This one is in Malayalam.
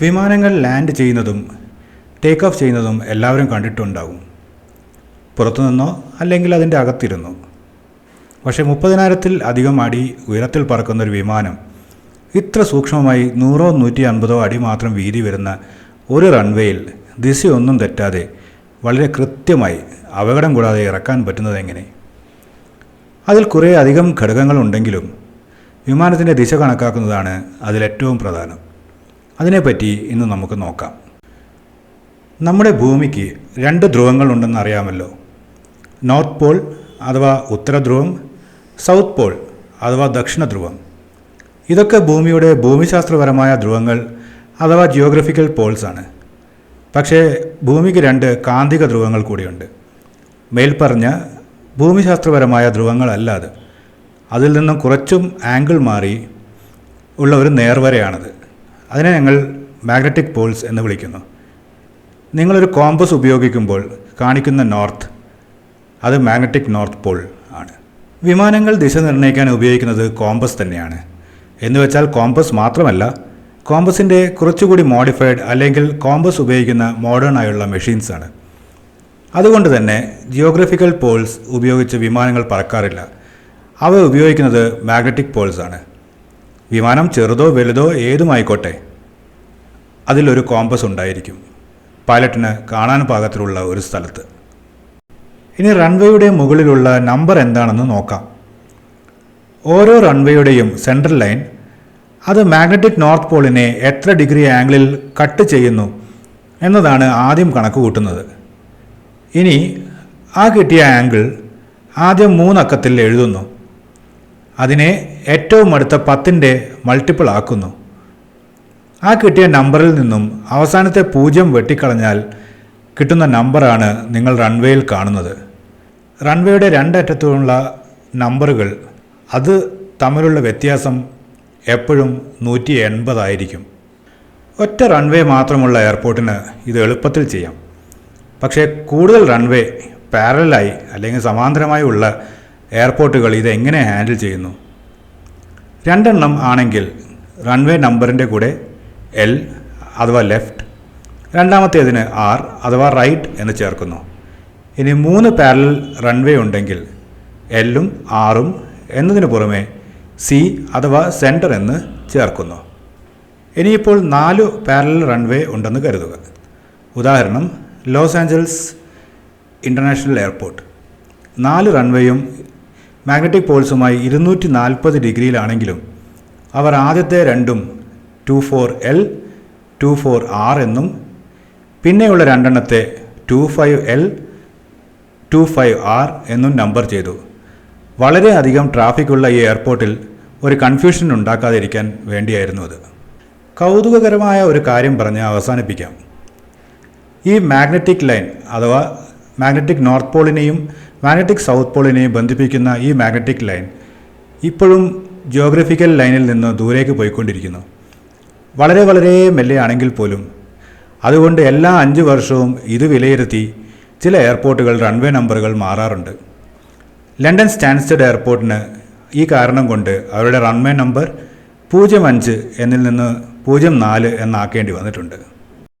വിമാനങ്ങൾ ലാൻഡ് ചെയ്യുന്നതും ടേക്ക് ഓഫ് ചെയ്യുന്നതും എല്ലാവരും കണ്ടിട്ടുണ്ടാകും പുറത്തുനിന്നോ അല്ലെങ്കിൽ അതിന്റെ അകത്തിരുന്നു. പക്ഷേ മുപ്പതിനായിരത്തിൽ അധികം അടി ഉയരത്തിൽ പറക്കുന്ന ഒരു വിമാനം ഇത്ര സൂക്ഷ്മമായി നൂറോ നൂറ്റി അൻപതോ അടി മാത്രം വീതി വരുന്ന ഒരു റൺവേയിൽ ദിശയൊന്നും തെറ്റാതെ വളരെ കൃത്യമായി അപകടം കൂടാതെ ഇറക്കാൻ പറ്റുന്നത് എങ്ങനെ? അതിൽ കുറേ അധികം ഘടകങ്ങളുണ്ടെങ്കിലും വിമാനത്തിന്റെ ദിശ കണക്കാക്കുന്നതാണ് അതിലേറ്റവും പ്രധാനം. അതിനെപ്പറ്റി ഇന്ന് നമുക്ക് നോക്കാം. നമ്മുടെ ഭൂമിക്ക് രണ്ട് ധ്രുവങ്ങളുണ്ടെന്ന് അറിയാമല്ലോ. നോർത്ത് പോൾ അഥവാ ഉത്തര ധ്രുവം സൗത്ത് പോൾ അഥവാ ദക്ഷിണ ധ്രുവം. ഇതൊക്കെ ഭൂമിയുടെ ഭൂമിശാസ്ത്രപരമായ ധ്രുവങ്ങൾ അഥവാ ജിയോഗ്രഫിക്കൽ പോൾസാണ് പക്ഷേ ഭൂമിക്ക് രണ്ട് കാന്തിക ധ്രുവങ്ങൾ കൂടിയുണ്ട്. മേൽപ്പറഞ്ഞ ഭൂമിശാസ്ത്രപരമായ ധ്രുവങ്ങളല്ല അത്. അതിൽ നിന്നും കുറച്ചും ആംഗിൾ മാറി ഉള്ള ഒരു നേർവരയാണത്. അതിനെ ഞങ്ങൾ മാഗ്നറ്റിക് പോൾസ് എന്ന് വിളിക്കുന്നു. നിങ്ങളൊരു കോമ്പസ് ഉപയോഗിക്കുമ്പോൾ കാണിക്കുന്ന നോർത്ത് അത് മാഗ്നറ്റിക് നോർത്ത് പോൾ ആണ്. വിമാനങ്ങൾ ദിശ നിർണയിക്കാൻ ഉപയോഗിക്കുന്നത് കോമ്പസ് തന്നെയാണ്. എന്ന് വെച്ചാൽ കോമ്പസ് മാത്രമല്ല കോമ്പസിന്റെ കുറച്ചുകൂടി മോഡിഫൈഡ് അല്ലെങ്കിൽ കോമ്പസ് ഉപയോഗിക്കുന്ന മോഡേൺ ആയുള്ള മെഷീൻസ് ആണ്. അതുകൊണ്ട് തന്നെ ജിയോഗ്രഫിക്കൽ പോൾസ് ഉപയോഗിച്ച് വിമാനങ്ങൾ പറക്കാറില്ല. അവ ഉപയോഗിക്കുന്നത് മാഗ്നറ്റിക് പോൾസ് ആണ്. വിമാനം ചെറുതോ വലുതോ ഏതുമായിക്കോട്ടെ അതിലൊരു കോമ്പസ് ഉണ്ടായിരിക്കും. പൈലറ്റിന് കാണാൻ പാകത്തിലുള്ള ഒരു സ്ഥലത്ത്. ഇനി റൺവേയുടെ മുകളിലുള്ള നമ്പർ എന്താണെന്ന് നോക്കാം. ഓരോ റൺവേയുടെയും സെൻട്രൽ ലൈൻ അത് മാഗ്നറ്റിക് നോർത്ത് പോളിനെ എത്ര ഡിഗ്രി ആംഗിളിൽ കട്ട് ചെയ്യുന്നു എന്നതാണ് ആദ്യം കണക്ക് കൂട്ടുന്നത്. ഇനി ആ കിട്ടിയ ആംഗിൾ ആദ്യം മൂന്നക്കത്തിൽ എഴുതുന്നു. അതിനെ ഏറ്റവും അടുത്ത പത്തിന്റെ മൾട്ടിപ്പിൾ ആക്കുന്നു. ആ കിട്ടിയ നമ്പറിൽ നിന്നും അവസാനത്തെ പൂജ്യം വെട്ടിക്കളഞ്ഞാൽ കിട്ടുന്ന നമ്പറാണ് നിങ്ങൾ റൺവേയിൽ കാണുന്നത്. റൺവേയുടെ രണ്ടറ്റത്തുമുള്ള നമ്പറുകൾ അത് തമ്മിലുള്ള വ്യത്യാസം എപ്പോഴും നൂറ്റി എൺപതായിരിക്കും ഒറ്റ റൺവേ മാത്രമുള്ള എയർപോർട്ടിന് ഇത് എളുപ്പത്തിൽ ചെയ്യാം. പക്ഷേ കൂടുതൽ റൺവേ പാരലായി അല്ലെങ്കിൽ സമാന്തരമായി ഉള്ള എയർപോർട്ടുകൾ ഇതെങ്ങനെ ഹാൻഡിൽ ചെയ്യുന്നു? രണ്ടെണ്ണം ആണെങ്കിൽ റൺവേ നമ്പറിന്റെ കൂടെ എൽ അഥവാ ലെഫ്റ്റ് രണ്ടാമത്തേതിന് ആർ അഥവാ റൈറ്റ് എന്ന് ചേർക്കുന്നു. ഇനി മൂന്ന് പാരലൽ റൺവേ ഉണ്ടെങ്കിൽ എല്ലും ആറും എന്നതിന് പുറമെ സി അഥവാ സെന്റർ എന്ന് ചേർക്കുന്നു. ഇനിയിപ്പോൾ നാല് പാരലൽ റൺവേ ഉണ്ടെന്ന് കരുതുക. ഉദാഹരണം ലോസ് ആഞ്ചൽസ് ഇന്റർനാഷണൽ എയർപോർട്ട്. നാല് റൺവേയും മാഗ്നറ്റിക് പോൾസുമായി ഇരുന്നൂറ്റി നാൽപ്പത് ഡിഗ്രിയിലാണെങ്കിലും അവർ ആദ്യത്തെ രണ്ടും two four L two four R എന്നും പിന്നെയുള്ള രണ്ടെണ്ണത്തെ two five L two five R എന്നും നമ്പർ ചെയ്തു. വളരെയധികം ട്രാഫിക്കുള്ള ഈ എയർപോർട്ടിൽ ഒരു കൺഫ്യൂഷൻ ഉണ്ടാക്കാതിരിക്കാൻ വേണ്ടിയായിരുന്നു അത്. കൗതുകകരമായ ഒരു കാര്യം പറഞ്ഞ് അവസാനിപ്പിക്കാം. ഈ മാഗ്നറ്റിക് ലൈൻ അഥവാ മാഗ്നറ്റിക് നോർത്ത് പോളിനെയും മാഗ്നറ്റിക് സൗത്ത് പോളിനെ ബന്ധിപ്പിക്കുന്ന ഈ മാഗ്നറ്റിക് ലൈൻ ഇപ്പോഴും ജിയോഗ്രഫിക്കൽ ലൈനിൽ നിന്ന് ദൂരേക്ക് പോയിക്കൊണ്ടിരിക്കുന്നു. വളരെ വളരെ മെല്ലെയാണെങ്കിൽ പോലും അതുകൊണ്ട് എല്ലാ അഞ്ച് വർഷവും ഇത് വിലയിരുത്തി ചില എയർപോർട്ടുകൾ റൺവേ നമ്പറുകൾ മാറാറുണ്ട്. ലണ്ടൻ സ്റ്റാൻസ്റ്റഡ് എയർപോർട്ടിന് ഈ കാരണം കൊണ്ട് അവരുടെ റൺവേ നമ്പർ പൂജ്യം അഞ്ച് എന്നിൽ നിന്ന് പൂജ്യം നാല് എന്നാക്കേണ്ടി വന്നിട്ടുണ്ട്.